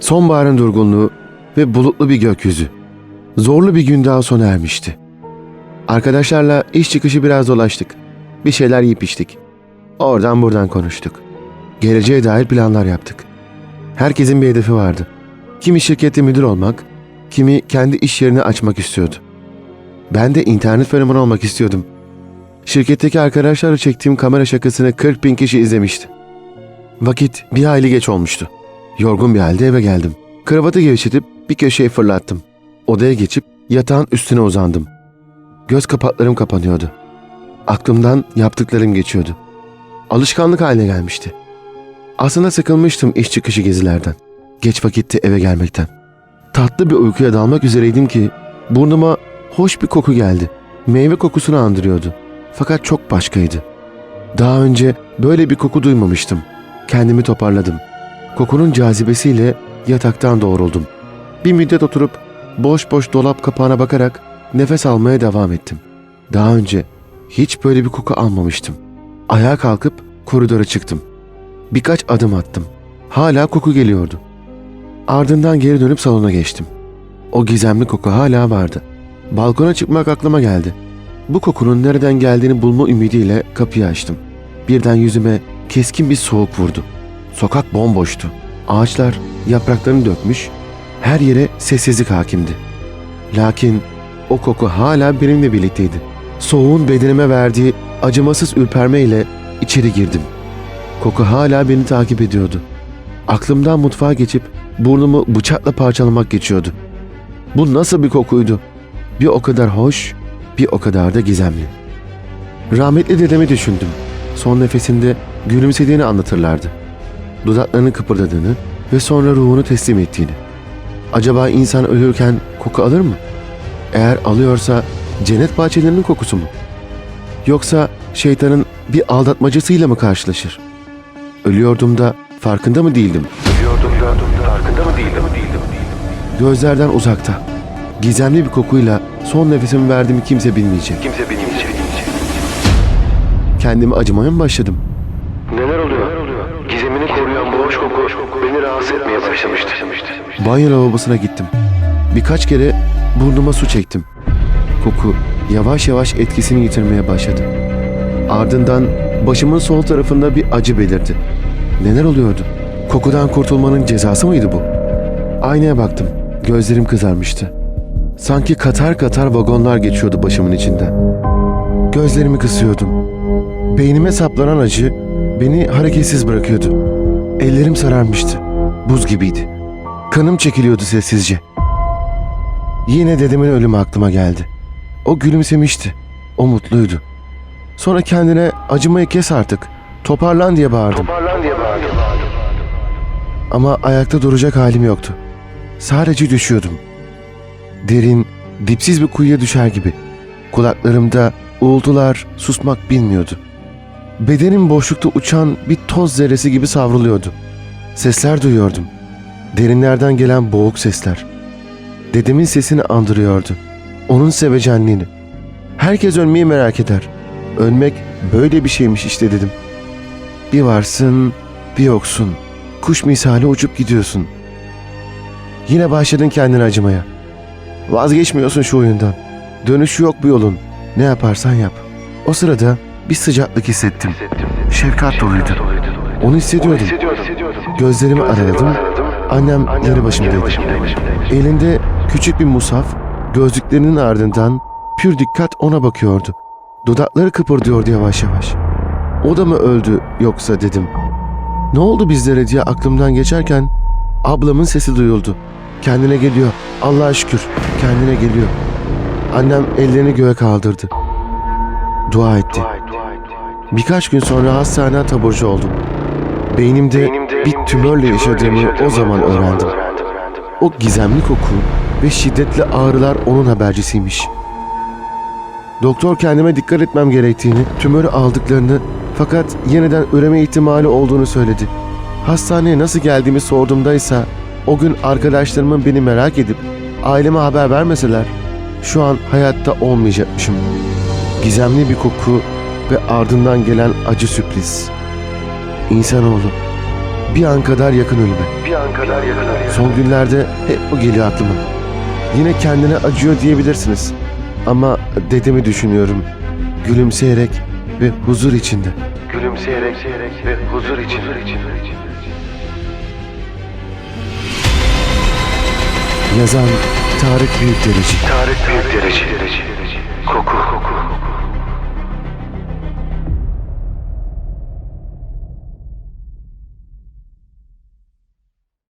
Sonbaharın durgunluğu ve bulutlu bir gökyüzü. Zorlu bir gün daha sona ermişti. Arkadaşlarla iş çıkışı biraz dolaştık. Bir şeyler yiyip içtik. Oradan buradan konuştuk. Geleceğe dair planlar yaptık. Herkesin bir hedefi vardı. Kimi şirkette müdür olmak, kimi kendi iş yerini açmak istiyordu. Ben de internet fenomeni olmak istiyordum. Şirketteki arkadaşlarla çektiğim kamera şakasını 40 bin kişi izlemişti. Vakit bir hayli geç olmuştu. Yorgun bir halde eve geldim. Kravatı gevşetip bir köşeye fırlattım. Odaya geçip yatağın üstüne uzandım. Göz kapaklarım kapanıyordu. Aklımdan yaptıklarım geçiyordu. Alışkanlık haline gelmişti. Aslında sıkılmıştım iş çıkışı gezilerden. Geç vakitte eve gelmekten. Tatlı bir uykuya dalmak üzereydim ki burnuma hoş bir koku geldi. Meyve kokusunu andırıyordu. Fakat çok başkaydı. Daha önce böyle bir koku duymamıştım. Kendimi toparladım. Kokunun cazibesiyle yataktan doğruldum. Bir müddet oturup boş boş dolap kapağına bakarak nefes almaya devam ettim. Daha önce hiç böyle bir koku almamıştım. Ayağa kalkıp koridora çıktım. Birkaç adım attım. Hala koku geliyordu. Ardından geri dönüp salona geçtim. O gizemli koku hala vardı. Balkona çıkmak aklıma geldi. Bu kokunun nereden geldiğini bulma ümidiyle kapıyı açtım. Birden yüzüme keskin bir soğuk vurdu. Sokak bomboştu. Ağaçlar yapraklarını dökmüş, her yere sessizlik hakimdi. Lakin o koku hala benimle birlikteydi. Soğuğun bedenime verdiği acımasız ürpermeyle içeri girdim. Koku hala beni takip ediyordu. Aklımdan mutfağa geçip burnumu bıçakla parçalamak geçiyordu. Bu nasıl bir kokuydu? Bir o kadar hoş, bir o kadar da gizemli. Rahmetli dedemi düşündüm. Son nefesinde gülümsediğini anlatırlardı. Dudaklarının kıpırdadığını ve sonra ruhunu teslim ettiğini. Acaba insan ölürken koku alır mı? Eğer alıyorsa cennet bahçelerinin kokusu mu? Yoksa şeytanın bir aldatmacasıyla mı karşılaşır? Ölüyordum da farkında mı değildim? Biliyordum da farkında mı değildim? Gözlerden uzakta. Gizemli bir kokuyla son nefesimi verdiğimi kimse bilmeyecek. Kimse bilmeyecek. Kendimi acımaya mı başladım? Neler oluyor? Gizemini koruyan bu hoş koku beni rahatsız etmeye başlamıştı. Banyo lavabosuna gittim. Birkaç kere burnuma su çektim. Koku yavaş yavaş etkisini yitirmeye başladı. Ardından başımın sol tarafında bir acı belirdi. Neler oluyordu? Kokudan kurtulmanın cezası mıydı bu? Aynaya baktım. Gözlerim kızarmıştı. Sanki katar katar vagonlar geçiyordu başımın içinden. Gözlerimi kısıyordum. Beynime saplanan acı beni hareketsiz bırakıyordu. Ellerim sararmıştı. Buz gibiydi. Kanım çekiliyordu sessizce. Yine dedemin ölümü aklıma geldi. O gülümsemişti. O mutluydu. Sonra kendine acımayı kes artık. Toparlan diye bağırdım. Toparlan diye bağırdım. Ama ayakta duracak halim yoktu. Sadece düşüyordum. Derin, dipsiz bir kuyuya düşer gibi. Kulaklarımda uğultular susmak bilmiyordu. Bedenim boşlukta uçan bir toz zerresi gibi savruluyordu. Sesler duyuyordum. Derinlerden gelen boğuk sesler. Dedemin sesini andırıyordu. Onun sevecenliğini. Herkes ölmeyi merak eder. Ölmek böyle bir şeymiş işte dedim. Bir varsın, bir yoksun. Kuş misali uçup gidiyorsun. Yine başladın kendini acımaya. Vazgeçmiyorsun şu oyundan. Dönüşü yok bu yolun. Ne yaparsan yap. O sırada bir sıcaklık hissettim. Şefkat doluydu. Onu hissediyordum. Gözlerimi araladım. Annem yanı başımdaydı. Elinde küçük bir musaf, gözlüklerinin ardından pür dikkat ona bakıyordu. Dudakları kıpırdıyordu yavaş yavaş. O da mı öldü yoksa dedim. Ne oldu bizlere diye aklımdan geçerken ablamın sesi duyuldu. Kendine geliyor. Allah'a şükür kendine geliyor. Annem ellerini göğe kaldırdı. Dua etti. Birkaç gün sonra hastaneden taburcu oldum. Beynimde bir tümörle yaşadığımı o zaman öğrendim. O gizemli koku ve şiddetli ağrılar onun habercisiymiş. Doktor kendime dikkat etmem gerektiğini, tümörü aldıklarını fakat yeniden üreme ihtimali olduğunu söyledi. Hastaneye nasıl geldiğimi sorduğumda ise o gün arkadaşlarımın beni merak edip aileme haber vermeseler şu an hayatta olmayacakmışım. Gizemli bir koku ve ardından gelen acı sürpriz. İnsanoğlu bir an kadar yakın ölüme. Bir an kadar yakın. Son günlerde hep bu geliyor aklıma. Yine kendine acıyor diyebilirsiniz. Ama dedemi düşünüyorum. Gülümseyerek ve huzur içinde. Gülümseyerek ve huzur için. Yazan Tarık Büyükdereci. Tarık Büyükdereci. Koku.